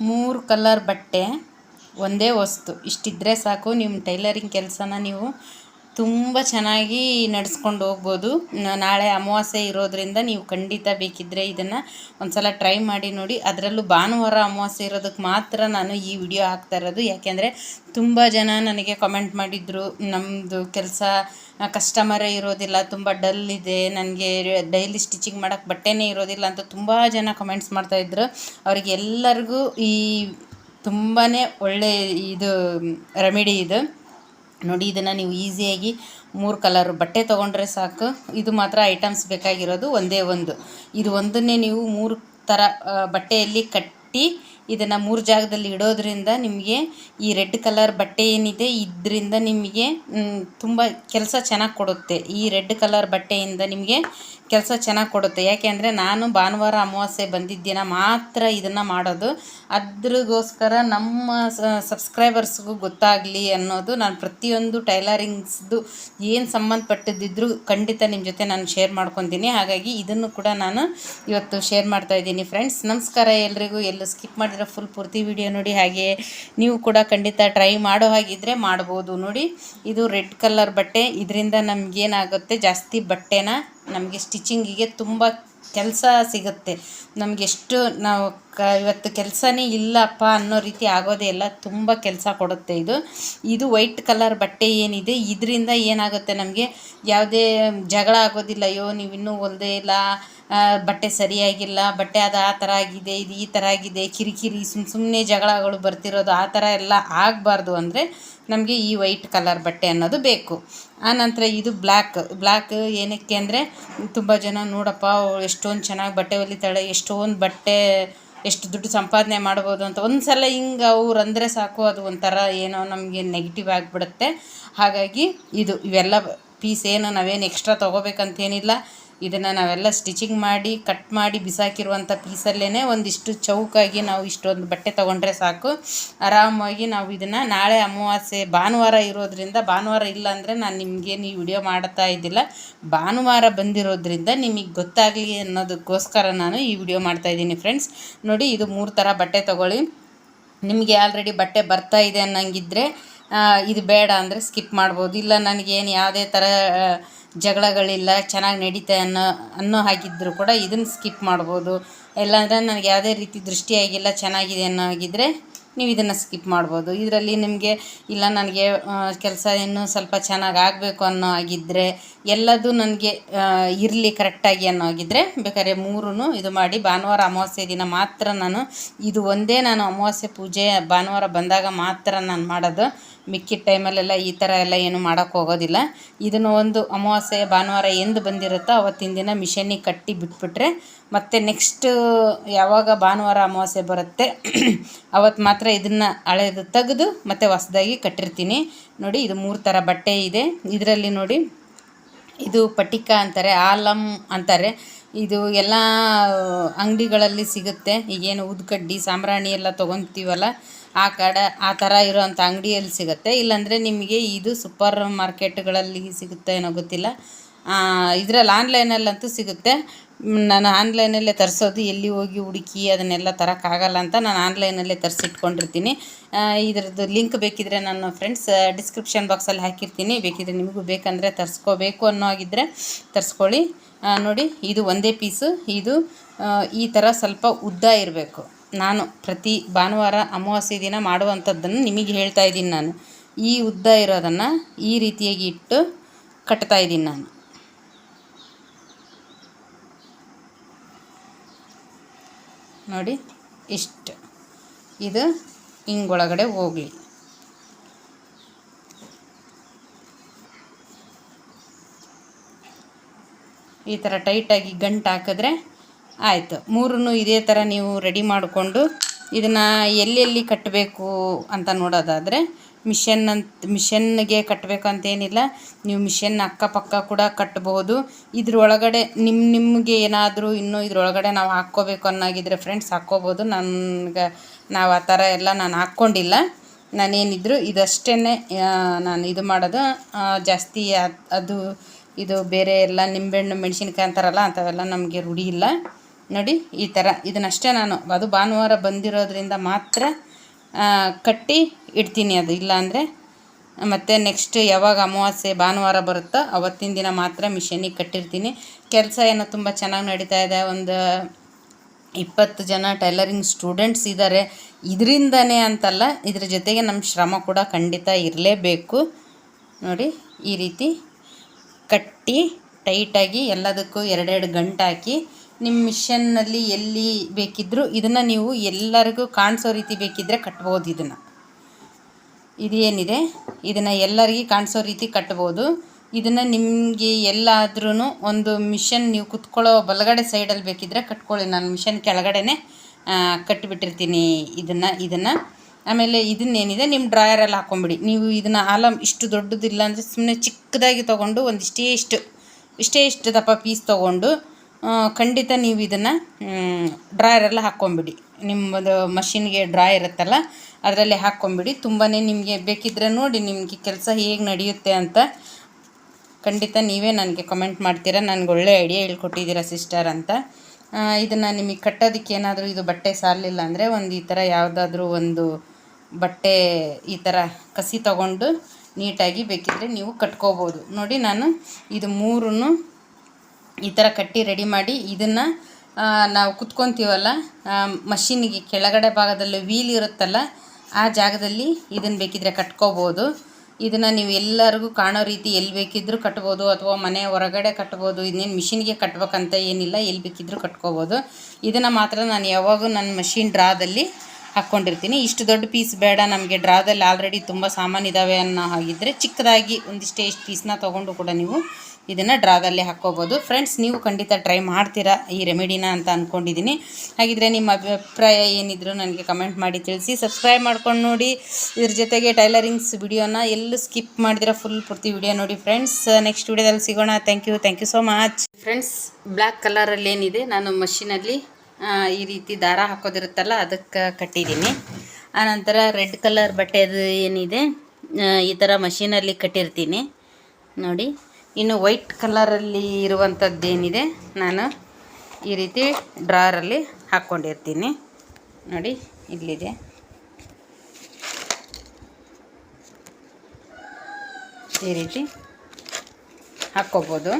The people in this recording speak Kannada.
ಮೂರು ಕಲರ್ ಬಟ್ಟೆ ಒಂದೇ ವಸ್ತು. ಇಷ್ಟಿದ್ದರೆ ಸಾಕು ನಿಮ್ಮ ಟೈಲರಿಂಗ್ ಕೆಲಸನ ನೀವು ತುಂಬ ಚೆನ್ನಾಗಿ ನಡೆಸ್ಕೊಂಡು ಹೋಗ್ಬೋದು. ನಾಳೆ ಅಮಾವಾಸ್ಯೆ ಇರೋದ್ರಿಂದ ನೀವು ಖಂಡಿತ ಬೇಕಿದ್ದರೆ ಇದನ್ನು ಒಂದ್ಸಲ ಟ್ರೈ ಮಾಡಿ ನೋಡಿ. ಅದರಲ್ಲೂ ಭಾನುವಾರ ಅಮಾವಾಸ್ಯೆ ಇರೋದಕ್ಕೆ ಮಾತ್ರ ನಾನು ಈ ವಿಡಿಯೋ ಹಾಕ್ತಾ ಇರೋದು. ಯಾಕೆಂದರೆ ತುಂಬ ಜನ ನನಗೆ ಕಮೆಂಟ್ ಮಾಡಿದರು ನಮ್ಮದು ಕೆಲಸ ಕಸ್ಟಮರೇ ಇರೋದಿಲ್ಲ, ತುಂಬ ಡಲ್ ಇದೆ, ನನಗೆ ಡೈಲಿ ಸ್ಟಿಚಿಂಗ್ ಮಾಡೋಕ್ಕೆ ಬಟ್ಟೆನೇ ಇರೋದಿಲ್ಲ ಅಂತ ತುಂಬ ಜನ ಕಮೆಂಟ್ಸ್ ಮಾಡ್ತಾಯಿದ್ರು ಅವ್ರಿಗೆಲ್ಲರಿಗೂ ಈ ತುಂಬಾ ಒಳ್ಳೆ ಇದು ರೆಮಿಡಿ ಇದು. ನೋಡಿ, ಇದನ್ನು ನೀವು ಈಸಿಯಾಗಿ ಮೂರು ಕಲರ್ ಬಟ್ಟೆ ತೊಗೊಂಡ್ರೆ ಸಾಕು. ಇದು ಮಾತ್ರ ಐಟಮ್ಸ್ ಬೇಕಾಗಿರೋದು ಒಂದೇ ಒಂದು. ಇದು ಒಂದನ್ನೇ ನೀವು ಮೂರು ಥರ ಬಟ್ಟೆಯಲ್ಲಿ ಕಟ್ಟಿ ಇದನ್ನು ಮೂರು ಜಾಗದಲ್ಲಿ ಇಡೋದ್ರಿಂದ ನಿಮಗೆ ಈ ರೆಡ್ ಕಲರ್ ಬಟ್ಟೆ ಏನಿದೆ, ಇದರಿಂದ ನಿಮಗೆ ತುಂಬ ಕೆಲಸ ಚೆನ್ನಾಗಿ ಕೊಡುತ್ತೆ. ಈ ರೆಡ್ ಕಲರ್ ಬಟ್ಟೆಯಿಂದ ನಿಮಗೆ ಕೆಲಸ ಚೆನ್ನಾಗಿ ಕೊಡುತ್ತೆ. ಯಾಕೆ ಅಂದರೆ ನಾನು ಭಾನುವಾರ ಅಮಾವಾಸ್ಯೆ ಬಂದಿದ್ದ ಮಾತ್ರ ಇದನ್ನು ಮಾಡೋದು. ಅದ್ರಗೋಸ್ಕರ ನಮ್ಮ ಸಬ್ಸ್ಕ್ರೈಬರ್ಸ್ಗೂ ಗೊತ್ತಾಗಲಿ ಅನ್ನೋದು ನಾನು ಪ್ರತಿಯೊಂದು ಟೈಲರಿಂಗ್ಸ್ದು ಏನು ಸಂಬಂಧಪಟ್ಟಿದ್ದಿದ್ರು ಖಂಡಿತ ನಿಮ್ಮ ಜೊತೆ ನಾನು ಶೇರ್ ಮಾಡ್ಕೊತೀನಿ. ಹಾಗಾಗಿ ಇದನ್ನು ಕೂಡ ನಾನು ಇವತ್ತು ಶೇರ್ ಮಾಡ್ತಾ ಇದ್ದೀನಿ ಫ್ರೆಂಡ್ಸ್ ನಮಸ್ಕಾರ ಎಲ್ರಿಗೂ. ಎಲ್ಲೂ ಸ್ಕಿಪ್ ಮಾಡಿದ್ರೆ ಫುಲ್ ಪೂರ್ತಿ ವಿಡಿಯೋ ನೋಡಿ ಹಾಗೆ ನೀವು ಕೂಡ ಖಂಡಿತ ಟ್ರೈ ಮಾಡೋ ಹಾಗಿದ್ರೆ ಮಾಡ್ಬೋದು. ನೋಡಿ, ಇದು ರೆಡ್ ಕಲರ್ ಬಟ್ಟೆ. ಇದರಿಂದ ನಮಗೇನಾಗುತ್ತೆ ಜಾಸ್ತಿ ಬಟ್ಟೆನ ನಮಗೆ ಸ್ಟಿಚಿಂಗಿಗೆ ತುಂಬ ಕೆಲಸ ಸಿಗುತ್ತೆ. ನಮಗೆಷ್ಟು ನಾವು ಕ, ಇವತ್ತು ಕೆಲಸನೇ ಇಲ್ಲಪ್ಪ ಅನ್ನೋ ರೀತಿ ಆಗೋದೇ ಇಲ್ಲ. ತುಂಬ ಕೆಲಸ ಕೊಡುತ್ತೆ ಇದು. ಇದು ವೈಟ್ ಕಲರ್ ಬಟ್ಟೆ ಏನಿದೆ, ಇದರಿಂದ ಏನಾಗುತ್ತೆ ನಮಗೆ? ಯಾವುದೇ ಜಗಳ ಆಗೋದಿಲ್ಲ. ಅಯ್ಯೋ, ನೀವು ಇನ್ನೂ ಹೊಲ್ದೇ ಇಲ್ಲ. ಬಟ್ಟೆ ಸರಿಯಾಗಿಲ್ಲ. ಬಟ್ಟೆ ಅದು ಆ ಥರ ಆಗಿದೆ, ಇದು ಈ ಥರ ಆಗಿದೆ. ಕಿರಿಕಿರಿ, ಸುಮ್ ಸುಮ್ಮನೆ ಜಗಳಗಳು ಬರ್ತಿರೋದು ಆ ಥರ ಎಲ್ಲ ಆಗಬಾರ್ದು ಅಂದರೆ ನಮಗೆ ಈ ವೈಟ್ ಕಲರ್ ಬಟ್ಟೆ ಅನ್ನೋದು ಬೇಕು. ಆನಂತರ ಇದು ಬ್ಲ್ಯಾಕ್. ಬ್ಲ್ಯಾಕ್ ಏನಕ್ಕೆ ಅಂದರೆ, ತುಂಬ ಜನ ನೋಡಪ್ಪ, ಅವ್ಳು ಎಷ್ಟೊಂದು ಚೆನ್ನಾಗಿ ಬಟ್ಟೆ ಹೊಲಿತಾಳೆ, ಎಷ್ಟೊಂದು ಬಟ್ಟೆ, ಎಷ್ಟು ದುಡ್ಡು ಸಂಪಾದನೆ ಮಾಡ್ಬೋದು ಅಂತ ಒಂದು ಸಲ ಹಿಂಗೆ ಅವ್ರು ಅಂದರೆ ಸಾಕು, ಅದು ಒಂಥರ ಏನೋ ನಮಗೆ ನೆಗೆಟಿವ್ ಆಗಿಬಿಡುತ್ತೆ. ಹಾಗಾಗಿ ಇದು ಇವೆಲ್ಲ ಪೀಸ್ ಏನು ನಾವೇನು ಎಕ್ಸ್ಟ್ರಾ ತೊಗೋಬೇಕಂತೇನಿಲ್ಲ. ಇದನ್ನು ನಾವೆಲ್ಲ ಸ್ಟಿಚಿಂಗ್ ಮಾಡಿ ಕಟ್ ಮಾಡಿ ಬಿಸಾಕಿರುವಂಥ ಪೀಸಲ್ಲೇ ಒಂದಿಷ್ಟು ಚೌಕಾಗಿ ನಾವು ಇಷ್ಟೊಂದು ಬಟ್ಟೆ ತೊಗೊಂಡ್ರೆ ಸಾಕು. ಆರಾಮಾಗಿ ನಾವು ಇದನ್ನು ನಾಳೆ ಅಮಾವಾಸ್ಯೆ ಭಾನುವಾರ ಇರೋದ್ರಿಂದ, ಭಾನುವಾರ ಇಲ್ಲ ಅಂದರೆ ನಾನು ನಿಮಗೆ ಈ ವಿಡಿಯೋ ಮಾಡ್ತಾ ಇದ್ದಿಲ್ಲ. ಭಾನುವಾರ ಬಂದಿರೋದ್ರಿಂದ ನಿಮಗೆ ಗೊತ್ತಾಗಲಿ ಅನ್ನೋದಕ್ಕೋಸ್ಕರ ನಾನು ಈ ವಿಡಿಯೋ ಮಾಡ್ತಾ ಇದ್ದೀನಿ ಫ್ರೆಂಡ್ಸ್ ನೋಡಿ ಇದು ಮೂರು ಥರ ಬಟ್ಟೆ ತೊಗೊಳ್ಳಿ. ನಿಮಗೆ ಆಲ್ರೆಡಿ ಬಟ್ಟೆ ಬರ್ತಾ ಇದೆ ಅನ್ನಂಗಿದ್ರೆ ಇದು ಬೇಡ ಅಂದರೆ ಸ್ಕಿಪ್ ಮಾಡ್ಬೋದು. ಇಲ್ಲ ನನಗೇನು ಯಾವುದೇ ಥರ ಜಗಳಗಳಿಲ್ಲ, ಚೆನ್ನಾಗಿ ನಡೀತೆ ಅನ್ನೋ ಅನ್ನೋ ಹಾಗಿದ್ದರೂ ಕೂಡ ಇದನ್ನು ಸ್ಕಿಪ್ ಮಾಡ್ಬೋದು. ಇಲ್ಲಾಂದರೆ ನನಗೆ ಯಾವುದೇ ರೀತಿ ದೃಷ್ಟಿಯಾಗಿಲ್ಲ ಚೆನ್ನಾಗಿದೆ ಅನ್ನೋ ಹಾಗಿದ್ದರೆ ನೀವು ಇದನ್ನು ಸ್ಕಿಪ್ ಮಾಡ್ಬೋದು. ಇದರಲ್ಲಿ ನಿಮಗೆ, ಇಲ್ಲ, ನನಗೆ ಕೆಲಸ ಇನ್ನೂ ಸ್ವಲ್ಪ ಚೆನ್ನಾಗಿ ಆಗಬೇಕು ಅನ್ನೋ ಆಗಿದ್ದರೆ ಎಲ್ಲದೂ ನನಗೆ ಇರಲಿ ಕರೆಕ್ಟಾಗಿ ಅನ್ನೋ ಆಗಿದ್ದರೆ ಬೇಕಾದ್ರೆ ಮೂರೂ ಇದು ಮಾಡಿ, ಭಾನುವಾರ ಅಮಾವಾಸ್ಯೆ ದಿನ ಮಾತ್ರ ನಾನು, ಇದು ಒಂದೇ ನಾನು ಅಮಾವಾಸ್ಯೆ ಪೂಜೆ ಭಾನುವಾರ ಬಂದಾಗ ಮಾತ್ರ ನಾನು ಮಾಡೋದು. ಮಿಕ್ಕಿದ ಟೈಮಲ್ಲೆಲ್ಲ ಈ ಥರ ಎಲ್ಲ ಏನು ಮಾಡೋಕ್ಕೆ ಹೋಗೋದಿಲ್ಲ. ಇದನ್ನು ಒಂದು ಅಮಾವಾಸ್ಯೆ, ಭಾನುವಾರ ಎಂದು ಬಂದಿರುತ್ತೋ ಅವತ್ತಿನ ದಿನ ಮಿಷನ್ನಿಗೆ ಕಟ್ಟಿ ಬಿಟ್ಬಿಟ್ರೆ ಮತ್ತು ನೆಕ್ಸ್ಟ್ ಯಾವಾಗ ಭಾನುವಾರ ಅಮಾವಾಸ್ಯೆ ಬರುತ್ತೆ, ಅವತ್ತು ಮಾತ್ರ ಇದನ್ನು ಅಳೆದು ತೆಗೆದು ಮತ್ತು ಹೊಸ್ದಾಗಿ ಕಟ್ಟಿರ್ತೀನಿ. ನೋಡಿ, ಇದು ಮೂರು ಥರ ಬಟ್ಟೆ ಇದೆ. ಇದರಲ್ಲಿ ನೋಡಿ, ಇದು ಪಟಿಕ ಅಂತಾರೆ ಆಲಮ್ ಅಂತಾರೆ. ಇದು ಎಲ್ಲ ಅಂಗಡಿಗಳಲ್ಲಿ ಸಿಗುತ್ತೆ. ಈಗೇನು ಉದ್ಕಡ್ಡಿ ಸಾಂಬ್ರಾಣಿ ಎಲ್ಲ ತೊಗೊತೀವಲ್ಲ ಆ ಕಡೆ, ಆ ಥರ ಇರೋವಂಥ ಅಂಗಡಿಯಲ್ಲಿ ಸಿಗುತ್ತೆ. ಇಲ್ಲಾಂದರೆ ನಿಮಗೆ ಇದು ಸೂಪರ್ ಮಾರ್ಕೆಟ್ಗಳಲ್ಲಿ ಸಿಗುತ್ತೆ ಏನೋ ಗೊತ್ತಿಲ್ಲ. ಇದರಲ್ಲಿ ಆನ್ಲೈನಲ್ಲಂತೂ ಸಿಗುತ್ತೆ. ನಾನು ಆನ್ಲೈನಲ್ಲೇ ತರಿಸೋದು, ಎಲ್ಲಿ ಹೋಗಿ ಹುಡುಕಿ ಅದನ್ನೆಲ್ಲ ತರೋಕ್ಕಾಗಲ್ಲ ಅಂತ ನಾನು ಆನ್ಲೈನಲ್ಲೇ ತರಿಸಿಟ್ಕೊಂಡಿರ್ತೀನಿ. ಇದ್ರದ್ದು ಲಿಂಕ್ ಬೇಕಿದ್ರೆ ನನ್ನ ಫ್ರೆಂಡ್ಸ್ ಡಿಸ್ಕ್ರಿಪ್ಷನ್ ಬಾಕ್ಸಲ್ಲಿ ಹಾಕಿರ್ತೀನಿ. ಬೇಕಿದ್ರೆ ನಿಮಗೂ ಬೇಕಂದರೆ ತರಿಸ್ಕೋಬೇಕು ಅನ್ನೋ ಆಗಿದ್ದರೆ ತರಿಸ್ಕೊಳ್ಳಿ. ನೋಡಿ, ಇದು ಒಂದೇ ಪೀಸು ಇದು ಈ ಥರ ಸ್ವಲ್ಪ ಉದ್ದ ಇರಬೇಕು. ನಾನು ಪ್ರತಿ ಭಾನುವಾರ ಅಮಾವಾಸ್ಯೆ ದಿನ ಮಾಡುವಂಥದ್ದನ್ನು ನಿಮಗೆ ಹೇಳ್ತಾ ಇದ್ದೀನಿ ನಾನು. ಈ ಉದ್ದ ಇರೋದನ್ನು ಈ ರೀತಿಯಾಗಿ ಇಟ್ಟು ಕಟ್ತಾ ಇದ್ದೀನಿ ನಾನು. ನೋಡಿ, ಇಷ್ಟು. ಇದು ಹಿಂಗೊಳಗಡೆ ಹೋಗಲಿ. ಈ ಥರ ಟೈಟಾಗಿ ಗಂಟು ಹಾಕಿದ್ರೆ ಆಯಿತು. ಮೂರನ್ನು ಇದೇ ಥರ ನೀವು ರೆಡಿ ಮಾಡಿಕೊಂಡು ಇದನ್ನು ಎಲ್ಲೆಲ್ಲಿ ಕಟ್ಟಬೇಕು ಅಂತ ನೋಡೋದಾದರೆ ಮಿಷನ್ ಅಂತ ಮಿಷನ್ಗೆ ಕಟ್ಟಬೇಕು ಅಂತೇನಿಲ್ಲ ನೀವು ಮಿಷನ್ ಅಕ್ಕಪಕ್ಕ ಕೂಡ ಕಟ್ಬೋದು. ಇದ್ರೊಳಗಡೆ ನಿಮ್ಮ ನಿಮಗೆ ಏನಾದರೂ ಇನ್ನೂ ಇದ್ರೊಳಗಡೆ ನಾವು ಹಾಕ್ಕೋಬೇಕು ಅನ್ನೋಗಿದ್ರೆ ಫ್ರೆಂಡ್ಸ್ ಹಾಕ್ಕೋಬೋದು. ನನಗೆ ನಾವು ಆ ಥರ ಎಲ್ಲ ನಾನು ಹಾಕ್ಕೊಂಡಿಲ್ಲ. ನಾನೇನಿದ್ರು ಇದಷ್ಟೇ ನಾನು ಇದು ಮಾಡೋದು. ಜಾಸ್ತಿ ಅದು, ಇದು ಬೇರೆ ಎಲ್ಲ ನಿಂಬೆಹಣ್ಣು, ಮೆಣಸಿನ್ಕಾಯಿ ಅಂತಾರಲ್ಲ, ಅಂಥವೆಲ್ಲ ನಮಗೆ ರೂಢಿ ಇಲ್ಲ. ನೋಡಿ, ಈ ಥರ ಇದನ್ನಷ್ಟೇ ನಾನು, ಅದು ಭಾನುವಾರ ಬಂದಿರೋದ್ರಿಂದ ಮಾತ್ರ ಕಟ್ಟಿ ಇಡ್ತೀನಿ ಅದು. ಇಲ್ಲಾಂದರೆ, ಮತ್ತು ನೆಕ್ಸ್ಟ್ ಯಾವಾಗ ಅಮಾವಾಸ್ಯೆ, ಭಾನುವಾರ ಬರುತ್ತೋ, ಅವತ್ತಿನ ದಿನ ಮಾತ್ರ ಮಿಷನಿಗೆ ಕಟ್ಟಿರ್ತೀನಿ. ಕೆಲಸ ಏನೋ ತುಂಬ ಚೆನ್ನಾಗಿ ನಡೀತಾ ಇದೆ. ಒಂದು ಇಪ್ಪತ್ತು ಜನ ಟೈಲರಿಂಗ್ ಸ್ಟೂಡೆಂಟ್ಸ್ ಇದ್ದಾರೆ ಇದರಿಂದನೇ ಅಂತಲ್ಲ, ಇದ್ರ ಜೊತೆಗೆ ನಮ್ಮ ಶ್ರಮ ಕೂಡ ಖಂಡಿತ ಇರಲೇಬೇಕು. ನೋಡಿ, ಈ ರೀತಿ ಕಟ್ಟಿ ಟೈಟಾಗಿ ಎಲ್ಲದಕ್ಕೂ ಎರಡೆರಡು ಗಂಟಾಕಿ ನಿಮ್ಮ ಮಿಷನ್ನಲ್ಲಿ ಎಲ್ಲಿ ಬೇಕಿದ್ದರೂ ಇದನ್ನು ನೀವು ಎಲ್ಲರಿಗೂ ಕಾಣಿಸೋ ರೀತಿ ಬೇಕಿದ್ದರೆ ಕಟ್ಬೋದು ಇದನ್ನು. ಇದೇನಿದೆ? ಇದನ್ನು ಎಲ್ಲರಿಗೂ ಕಾಣಿಸೋ ರೀತಿ ಕಟ್ಬೋದು. ಇದನ್ನು ನಿಮಗೆ ಎಲ್ಲಾದ್ರೂ ಒಂದು ಮಿಷನ್ ನೀವು ಕುತ್ಕೊಳ್ಳೋ ಬಲಗಡೆ ಸೈಡಲ್ಲಿ ಬೇಕಿದ್ದರೆ ಕಟ್ಕೊಳ್ಳಿ. ನಾನು ಮಿಷನ್ ಕೆಳಗಡೆ ಕಟ್ಟಿಬಿಟ್ಟಿರ್ತೀನಿ ಇದನ್ನು ಇದನ್ನು. ಆಮೇಲೆ ಇದನ್ನೇನಿದೆ? ನಿಮ್ಮ ಡ್ರಾಯರಲ್ಲಿ ಹಾಕೊಂಬಿಡಿ. ನೀವು ಇದನ್ನು ಆಲಮ್ ಇಷ್ಟು ದೊಡ್ಡದಿಲ್ಲ ಅಂದರೆ ಸುಮ್ಮನೆ ಚಿಕ್ಕದಾಗಿ ತೊಗೊಂಡು ಒಂದಿಷ್ಟೇ ಇಷ್ಟೇ, ಇಷ್ಟು ಇಷ್ಟೇ ದಪ್ಪ ಪೀಸ್ ತೊಗೊಂಡು ಖಂಡಿತ ನೀವು ಇದನ್ನು ಡ್ರಾಯರೆಲ್ಲ ಹಾಕ್ಕೊಂಬಿಡಿ. ನಿಮ್ಮದು ಮಷಿನ್ಗೆ ಡ್ರಾ ಇರುತ್ತಲ್ಲ, ಅದರಲ್ಲಿ ಹಾಕ್ಕೊಂಬಿಡಿ. ತುಂಬಾ ನಿಮಗೆ ಬೇಕಿದ್ದರೆ ನೋಡಿ, ನಿಮಗೆ ಕೆಲಸ ಹೇಗೆ ನಡೆಯುತ್ತೆ ಅಂತ ಖಂಡಿತ ನೀವೇ ನನಗೆ ಕಮೆಂಟ್ ಮಾಡ್ತೀರಾ. ನನಗೆ ಒಳ್ಳೆ ಐಡಿಯಾ ಹೇಳ್ಕೊಟ್ಟಿದ್ದೀರಾ ಸಿಸ್ಟರ್ ಅಂತ. ಇದನ್ನು ನಿಮಗೆ ಕಟ್ಟೋದಕ್ಕೆ ಏನಾದರೂ ಇದು ಬಟ್ಟೆ ಸಾರಲಿಲ್ಲ ಅಂದರೆ ಒಂದು ಈ ಥರ ಯಾವುದಾದ್ರೂ ಒಂದು ಬಟ್ಟೆ ಈ ಥರ ಕಸಿ ತಗೊಂಡು ನೀಟಾಗಿ ಬೇಕಿದ್ದರೆ ನೀವು ಕಟ್ಕೋಬೋದು. ನೋಡಿ ನಾನು ಇದು ಮೂರನ್ನು ಈ ಥರ ಕಟ್ಟಿ ರೆಡಿ ಮಾಡಿ ಇದನ್ನು ನಾವು ಕುತ್ಕೊತೀವಲ್ಲ ಮಷಿನಿಗೆ ಕೆಳಗಡೆ ಭಾಗದಲ್ಲಿ ವೀಲ್ ಇರುತ್ತಲ್ಲ, ಆ ಜಾಗದಲ್ಲಿ ಇದನ್ನು ಬೇಕಿದ್ರೆ ಕಟ್ಕೋಬೋದು. ಇದನ್ನು ನೀವು ಎಲ್ಲರಿಗೂ ಕಾಣೋ ರೀತಿ ಎಲ್ಲಿ ಬೇಕಿದ್ದರೂ ಕಟ್ಬೋದು, ಅಥವಾ ಮನೆ ಹೊರಗಡೆ ಕಟ್ಬೋದು, ಇನ್ನೇನು ಮಿಷಿನ್ಗೆ ಕಟ್ಬೇಕಂತ ಏನಿಲ್ಲ, ಎಲ್ಲಿ ಬೇಕಿದ್ದರೂ ಕಟ್ಕೋಬೋದು. ಇದನ್ನು ಮಾತ್ರ ನಾನು ಯಾವಾಗೂ ನನ್ನ ಮಷಿನ್ ಡ್ರಾದಲ್ಲಿ ಹಾಕ್ಕೊಂಡಿರ್ತೀನಿ. ಇಷ್ಟು ದೊಡ್ಡ ಪೀಸ್ ಬೇಡ, ನಮಗೆ ಡ್ರಾದಲ್ಲಿ ಆಲ್ರೆಡಿ ತುಂಬ ಸಾಮಾನು ಇದ್ದಾವೆ ಅನ್ನೋ ಹಾಗಿದ್ದರೆ ಚಿಕ್ಕದಾಗಿ ಒಂದಿಷ್ಟೇ ಇಷ್ಟು ಪೀಸ್ನ ತೊಗೊಂಡು ಕೂಡ ನೀವು ಇದನ್ನು ಡ್ರಾದಲ್ಲಿ ಹಾಕ್ಕೋಬೋದು. ಫ್ರೆಂಡ್ಸ್ ನೀವು ಖಂಡಿತ ಟ್ರೈ ಮಾಡ್ತೀರಾ ಈ ರೆಮಿಡಿನ ಅಂತ ಅಂದ್ಕೊಂಡಿದ್ದೀನಿ ಹಾಗಿದ್ರೆ ನಿಮ್ಮ ಅಭಿಪ್ರಾಯ ಏನಿದ್ರು ನನಗೆ ಕಮೆಂಟ್ ಮಾಡಿ ತಿಳಿಸಿ. ಸಬ್ಸ್ಕ್ರೈಬ್ ಮಾಡ್ಕೊಂಡು ನೋಡಿ. ಇದ್ರ ಜೊತೆಗೆ ಟೈಲರಿಂಗ್ಸ್ ವಿಡಿಯೋನ ಎಲ್ಲೂ ಸ್ಕಿಪ್ ಮಾಡಿದಿರ ಫುಲ್ ಪೂರ್ತಿ ವಿಡಿಯೋ ನೋಡಿ ಫ್ರೆಂಡ್ಸ್ ನೆಕ್ಸ್ಟ್ ವಿಡಿಯೋದಲ್ಲಿ ಸಿಗೋಣ. Thank you thank you so much friends black ಕಲರಲ್ಲಿ ಏನಿದೆ? ನಾನು ಮಷಿನಲ್ಲಿ ಈ ರೀತಿ ದಾರ ಹಾಕೋದಿರುತ್ತಲ್ಲ, ಅದಕ್ಕೆ ಕಟ್ಟಿದ್ದೀನಿ ಆನಂತರ ರೆಡ್ ಕಲರ್ ಬಟ್ಟೆದು ಏನಿದೆ? ಈ ಥರ ಮಷೀನಲ್ಲಿ ಕಟ್ಟಿರ್ತೀನಿ. ನೋಡಿ. ಇನ್ನು ವೈಟ್ ಕಲರಲ್ಲಿ ಇರುವಂಥದ್ದೇನಿದೆ ನಾನು ಈ ರೀತಿ ಡ್ರಾರಲ್ಲಿ ಹಾಕ್ಕೊಂಡಿರ್ತೀನಿ. ನೋಡಿ ಇಲ್ಲಿದೆ. ಈ ರೀತಿ ಹಾಕ್ಕೋಬೋದು.